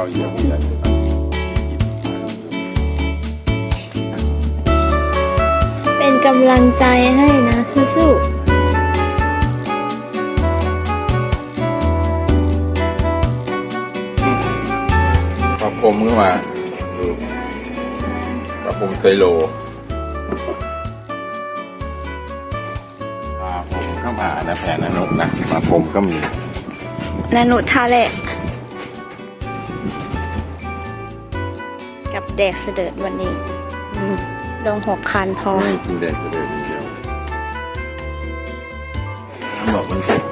เข้าเยี่ยมผู้ใหญ่เป็นกำลังใจให้นะสู้ปลาพรมขึ้นมาดูปลาพรมไซโลปลาพรมข้ามหานะแผนนนุกนะปลาพรมก็มีๆนานุทาเละ แดกเสดิร์ดวันนี้อืมลงหกคันพอไม่กินแดดจะเดินอย่างเดียวน้ำหนกมันเผ็ด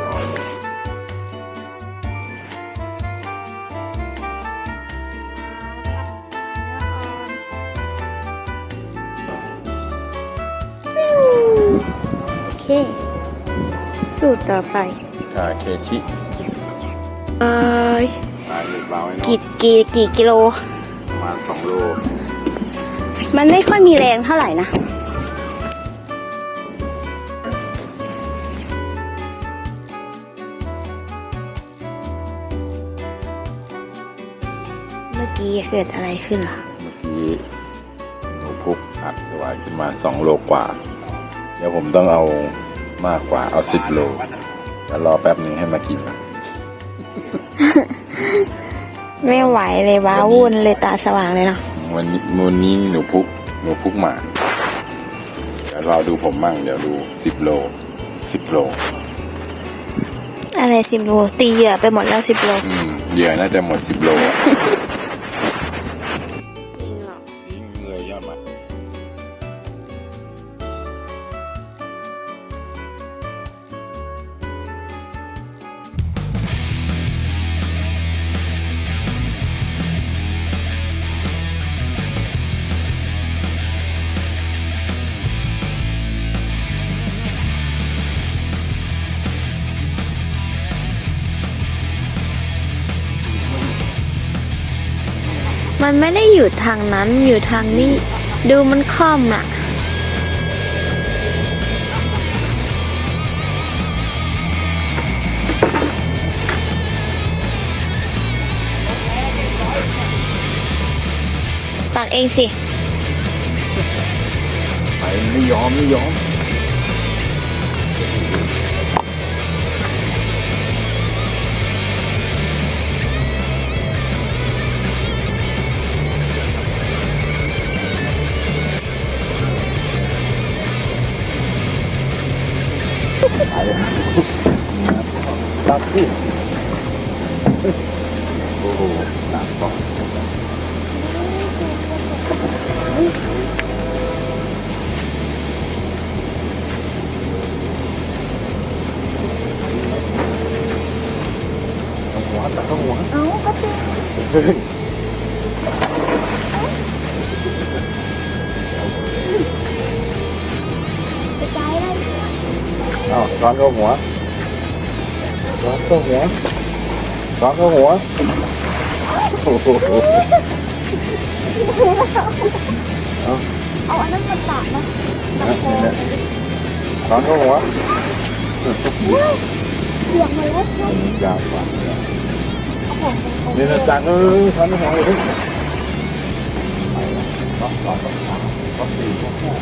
ร้อนเลยโอเค สูตรต่อไปชาเคชิเอ้ยปลาเล็กเบาไอ้เนกี่อะกี่กี่กิโล ประมาณสองโล มันไม่ค่อยมีแรงเท่าไหร่นะเมื่อกี้เกิดอะไรขึ้นล่ะ เมื่อกี้หนูพุกอัดไว้ขึ้นมาสองโลกว่า เดี๋ยวผมต้องเอามากกว่าเอาสิบโลแล้วรอแป๊บหนึ่งให้มากินนะ ไม่ไหวเลยว้าวุ่นเลยตาสว่างเลยเนาะวันนี้วันนี้หนูพุกหนูพุกมาเดี๋ยวรอดูผมมั่งเดี๋ยวดูสิบโลสิบโล อะไรสิบโล ตีเหยื่อไปหมดแล้วสิบโล อืมเหยื่อน่าจะหมดสิบโล มันไม่ได้อยู่ทางนั้นอยู่ทางนี้ ดูมันคล่อมอะตักเองสิ ไปไม่ยอม ไม่ยอม ตัดสิโอ้โหหนักต้อง องหัวตัดต้องหัวเอาก็ตีเฮ้ยเอาร้อนเข้าหัวร้อนเข้าหัวร้อนเข้าหัวโอ้โหเอาเอาอันนั้นมาตักนะนะเนี่ยร้อนเข้าหัวเสียงมันเล็กยาวกว่านี่นะจังเออร้อนเข้าหัวเลยเฮ้ยร้อนร้อนร้อนร้อนร้อนสี่ร้อนห้า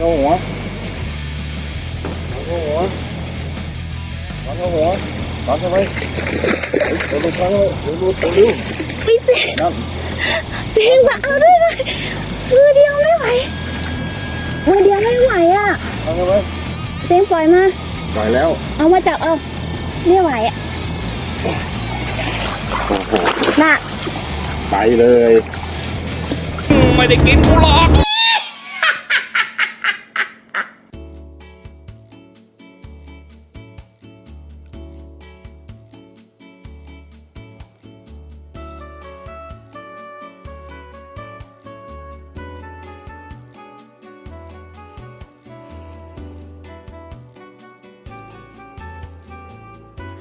เข้าหัววางเข้าหัววางเข้าหัววางเข้าไปเดี๋ยวดูเข้าเดี๋ยวดูเดี๋ยวดูพี่เจนั่นเจงมาเอาด้วยเลยมือเดียวไม่ไหวมือเดียวไม่ไหวอะวางเข้าไปเจงปล่อยมาปล่อยแล้ว เอามาจับเอาไม่ไหวอะโอ้โหน่ะไปเลย ไม่ได้กินกูหรอก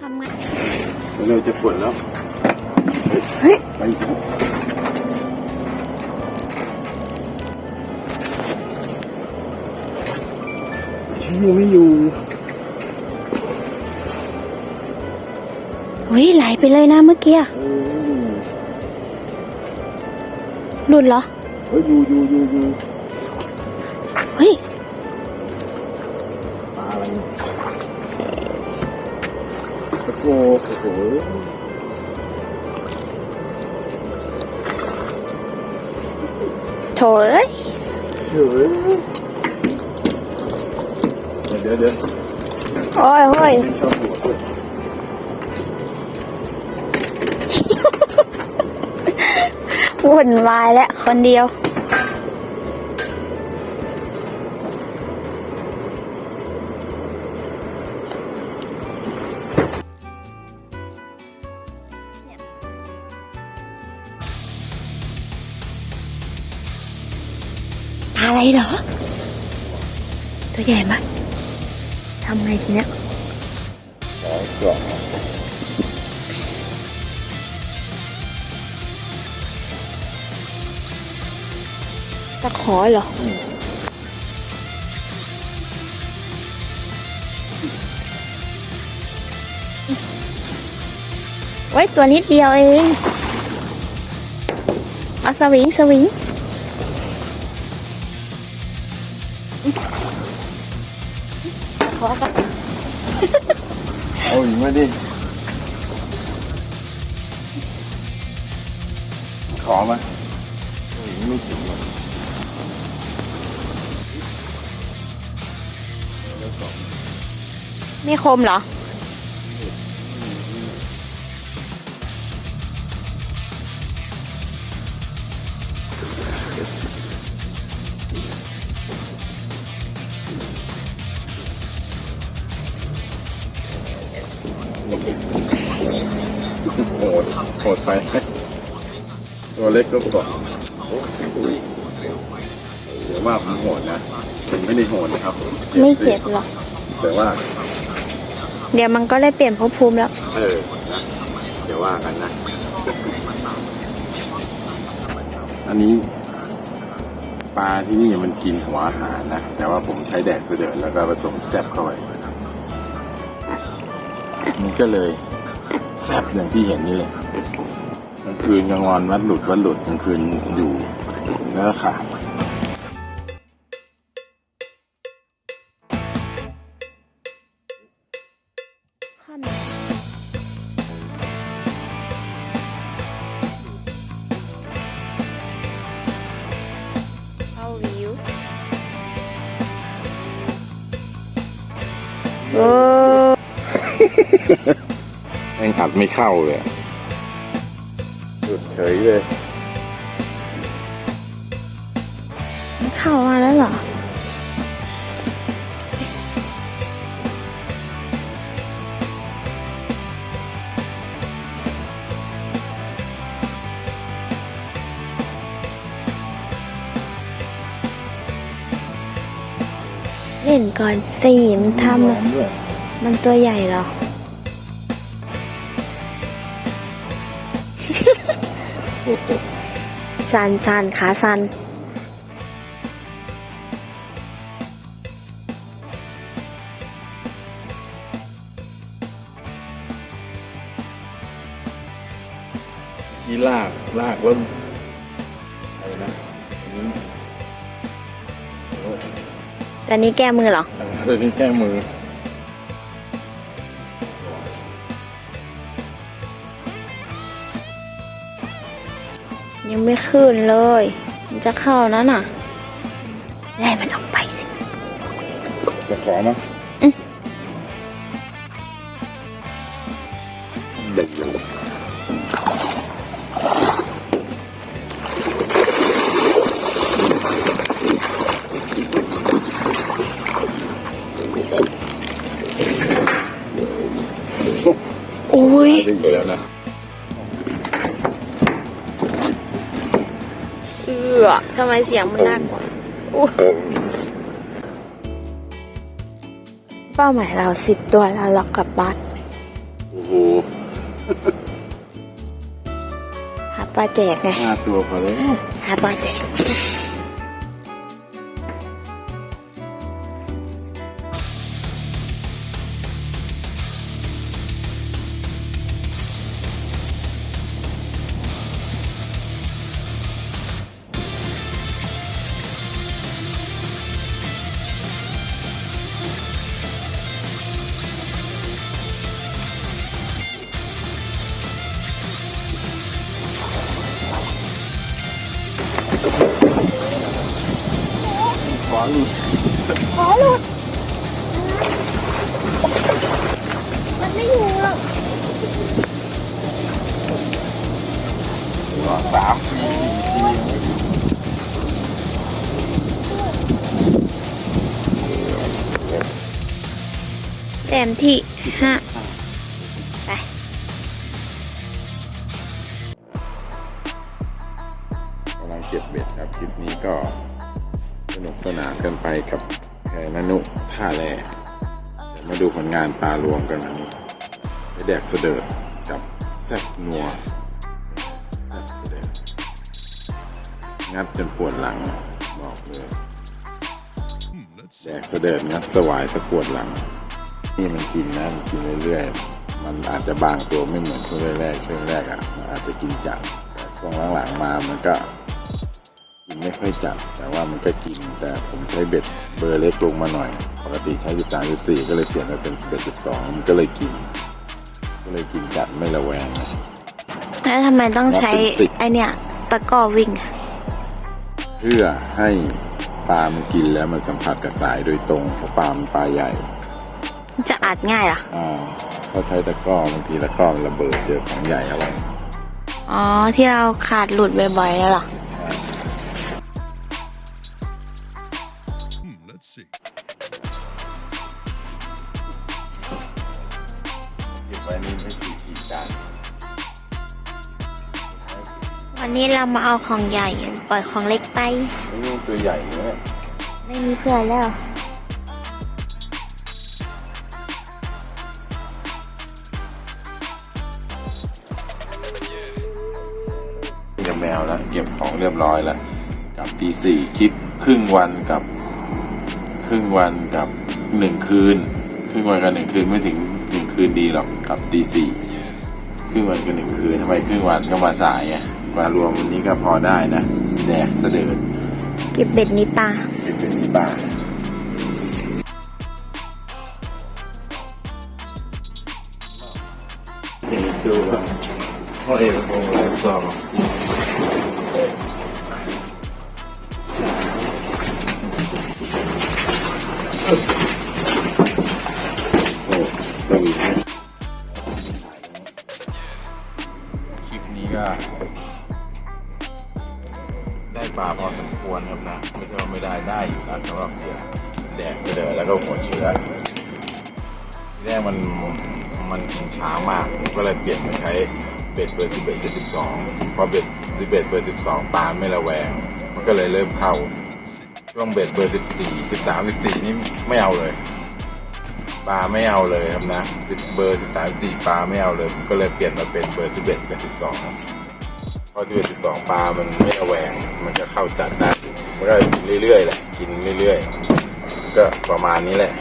ทำไงเราจะปวดแล้ว เฮ้ยไปชี้ไม่อยู่อุ้ยไหลไปเลยนะเมื่อกี้หลุดเหรอ เฮ้ยอยู่อยู่อยู่อยู่เฮ้ย ตะโกโอ้โหโถเอ้ยเฮ้ยเดี๋ยวเดี๋ยวโอ้ยโอ้ยไม่ชอบหัวด้วยวุ่นวายแล้วคนเดียว อะไรเหรอ ตัวใหญ่มากทำไงทีเนี้ยสองกล่องตะขอเหรอไว้ตัวนิดเดียวเอง เอาสวิงสวิง ขอกันเอาอีกมาดิ ขอมาเอาอีกไม่ถึงหรอกไม่คมเหรอ โหดไปตัวเล็กก็กดเดี๋ยวว่าผมโหดนะผมไม่ได้โหดนะครับ ไม่เจ็บหรอก แต่ว่า เดี๋ยวมันก็ได้เปลี่ยนภพภูมิแล้ว เออนะเดี๋ยวว่ากันนะ อันนี้ปลาที่นี่มันกินหัวอาหารนะ แต่ว่าผมใช้แดดเสดิร์ดแล้วก็ผสมแซบเข้าไปมันก็เลยแซบอย่างที่เห็นนี่เลย กลางคืนกลางวันวัดหลุดวัดหลุดกลางคืนอยู่แล้วก็ขาดข้ามเข้าวิวโอ้แม่งอัดไม่เข้าเลย หลุดเฉยเลยมันเข้ามาแล้วเหรอ เล่นก่อนสิมันทำอะด้วยมันตัวใหญ่เหรอ สันสันขาสันนี่ลากลากแล้วอะไรนะอันนี้โอ้ยแต่นี้แก้มือเหรอเออนี่แก้มือ ยังไม่ขึ้นเลย มันจะเข้าแล้วน่ะไล่มันออกไปสิ จะขอมั้ยอืมเด็กเลยโอ้ยดึงไปแล้วนะ อือทำไมเสียงมันน่ากลัวอู้เป้าหมายเราสิบตัวแล้วเรากลับบ้านโอ้โหหาปลาแจกไงห้าตัวพอแล้วหาปลาแจก ขอหลุดมันไม่อยู่หรอกหัวสามสี่สี่ทีแต้มที่ห้า นุกสนานกันไปกับแพนานุท่าแรเดี๋ยวมาดูผลงานปลารวมกันนะนี่ไปแดกเสดิร์ดกับแซ่บนัวแซ่บเสดิร์ดงัดจนปวดหลังบอกเลยแดกเสดิร์ดงัดสวายสะปวดหลัง นี่มันกินนะมันกินเรื่อยๆ มันอาจจะบางตัวไม่เหมือนช่วงแรกๆช่วงแรกอะมันอาจจะกินจัดแต่ช่วงหลังๆมามันก็ ไม่ค่อยจัดแต่ว่ามันก็กินแต่ผมใช้เบ็ดเบอร์เล็กลงมาหน่อย ปกติใช้13 14ก็เลยเปลี่ยนมาเป็นเบ็ด12มันก็เลยกิน ก็เลยกินจัดไม่ระแวงนะแล้วทำไมต้องใช้นับเป็นสิบไอเนี่ยตะกร้อวิ่งอะเพื่อให้ปลามันกินแล้วมันสัมผัสกับสายโดยตรงเพราะปลามันปลาใหญ่มันจะอัดง่ายเหรออ่าเขาใช้ตะกร้อบางทีตะกร้อมันระเบิดเจอของใหญ่อะไรอ๋อ ที่เราขาดหลุดบ่อยๆแล้วเหรอ ว้นี่ไม่ขีดขีดจานวันนี้เรามาเอาของใหญ่ปล่อยของเล็กไป นี่ตัวใหญ่เนี่ยไม่มีเพื่อนแล้วกับแมวแล้วเก็บของเรียบร้อยแล้วกลับตีสี่คิดครึ่งวันกับ ครึ่งวันกับหนึ่งคืน ครึ่งวันกับหนึ่งคืนไม่ถึง หนึ่งคืนดีหรอกกลับตีสี่ครึ่งวันกับหนึ่งคืนทำไมครึ่งวันก็มาสายไงมารวมวันนี้ก็พอได้นะ แดกเสด็จเก็บเบ็ดนี้ปลาเป็นเป็นมีบ้าเห็นคือว่าพ่อเอกคงเลยสอบ เบอร์สิบเบอร์สิบสองพอเบ็ดสิบเอ็ดเบอร์สิบสองปลาไม่ระแวง มันก็เลยเริ่มเข้าช่วงเบ็ดเบอร์สิบสี่สิบสามสิบสี่นี่ไม่เอาเลยปลาไม่เอาเลยครับนะสิบเบอร์สิบสามสี่ปลาไม่เอาเลยผมก็เลยเปลี่ยนมาเป็นเบอร์สิบเอ็ดกับสิบสองพราะสิบเอ็ดสิบสองปลามันไม่ระแวง มันจะเข้าจัดได้มันก็กินเรื่อยๆแหละกินเรื่อยๆ ก็ประมาณนี้แหละ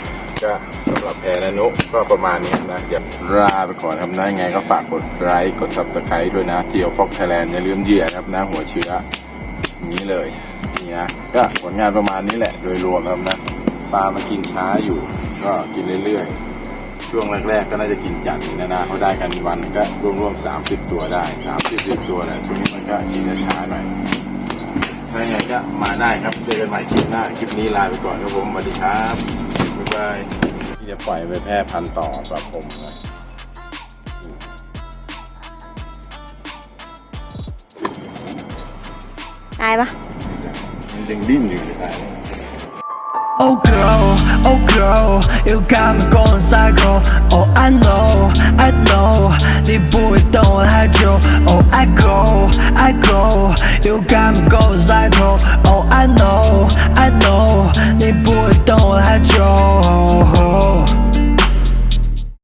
ก็ สำหรับแพรนานุก็ประมาณนี้นะอย่าลาไปก่อนครับนะยังไงก็ฝากกดไลค์กดซับสไครต์ด้วยนะเที่ยวฟอกไทยแลนด์อย่าลืมเหยื่อนะครับนะหัวเชื้ออย่างนี้เลยนี่นะก็ผลงานประมาณนี้แหละโดยรวมครับนะปลามากินช้าอยู่ ก็กินเรื่อยๆ ช่วงแรกๆ ก็น่าจะกินจัดนะนะเขาได้กันวันก็รวมๆสามสิบตัวได้สามสิบตัวแหละช่วงนี้มันก็กินช้าหน่อยถ้าอย่างไรก็มาได้ครับ เจอกันใหม่คลิปหน้า คลิปนี้ลาไปก่อนครับผมสวัสดีครับ บ๊ายบาย จะปล่อยไปแพร่พันธุ์ต่อกับผมนะตายปะ มันยังดิ้นอยู่ในตาย Oh girl, Oh girl, you got me going psycho. Oh I know, I know 네 부위 똥을 하죠 Oh I go, I go You got me going psycho. Oh I know, I know 네 부위 똥을 하죠 oh, oh.